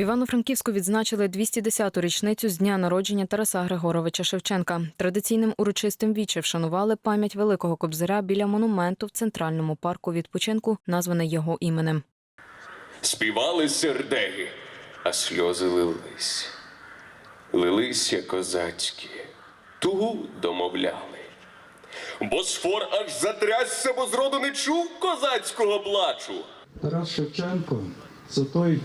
Івано-Франківську відзначили 210-ту річницю з дня народження Тараса Григоровича Шевченка. Традиційним урочистим віче вшанували пам'ять великого кобзаря біля монументу в центральному парку відпочинку, названий його іменем. Співали сердеги, а сльози лились. Лилися козацькі, тугу домовляли. Босфор аж затрясся, бо зроду не чув козацького плачу. Тарас Шевченко це той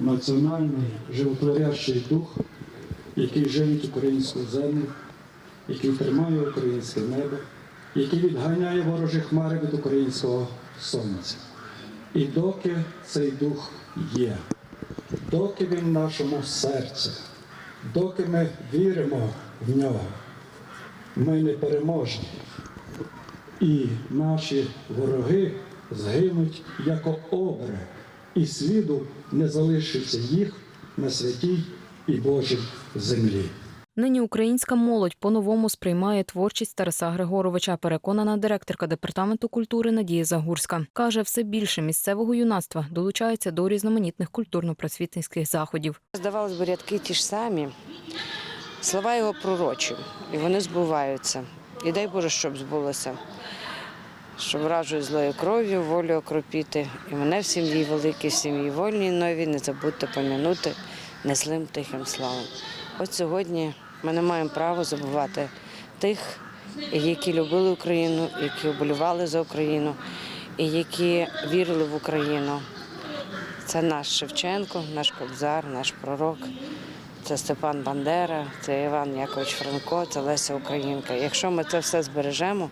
національний животворящий дух, який живить українську землю, який тримає українське небо, який відганяє ворожі хмари від українського сонця. І доки цей дух є, доки він в нашому серці, доки ми віримо в нього, ми не переможні. І наші вороги згинуть як обри, і сліду не залишиться їх на святій і Божій землі. Нині українська молодь по-новому сприймає творчість Тараса Григоровича, переконана директорка департаменту культури Надія Загурська. Каже, все більше місцевого юнацтва долучається до різноманітних культурно-просвітницьких заходів. Здавалось би, рядки ті ж самі, слова його пророчі, і вони збуваються. І дай Боже, щоб збулося. Щоб вражою злою кров'ю волю окропіти. І мене в сім'ї великій, сім'ї вольній нові, не забудьте пом'янути незлим тихим славом. От сьогодні ми не маємо права забувати тих, які любили Україну, які оболівали за Україну і які вірили в Україну. Це наш Шевченко, наш Кобзар, наш пророк. Це Степан Бандера, це Іван Якович Франко, це Леся Українка. Якщо ми це все збережемо,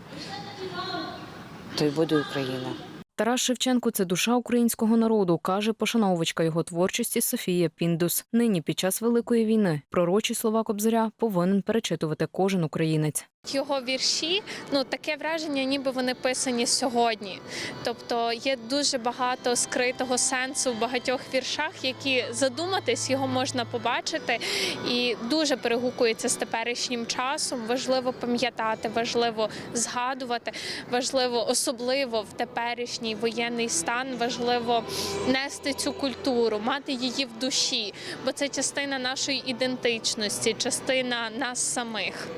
то й буде Україна. Тарас Шевченко це душа українського народу, каже пошановувачка його творчості Софія Піндус. Нині під час великої війни пророчі слова Кобзаря повинен перечитувати кожен українець. Його вірші, ну таке враження, ніби вони писані сьогодні. Тобто є дуже багато скритого сенсу в багатьох віршах, які задуматись його можна побачити, і дуже перегукується з теперішнім часом. Важливо пам'ятати, важливо згадувати, важливо особливо в теперішній воєнний стан, важливо нести цю культуру, мати її в душі, бо це частина нашої ідентичності, частина нас самих.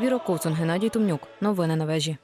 Віра Ковцун, Геннадій Тумнюк. Новини на вежі.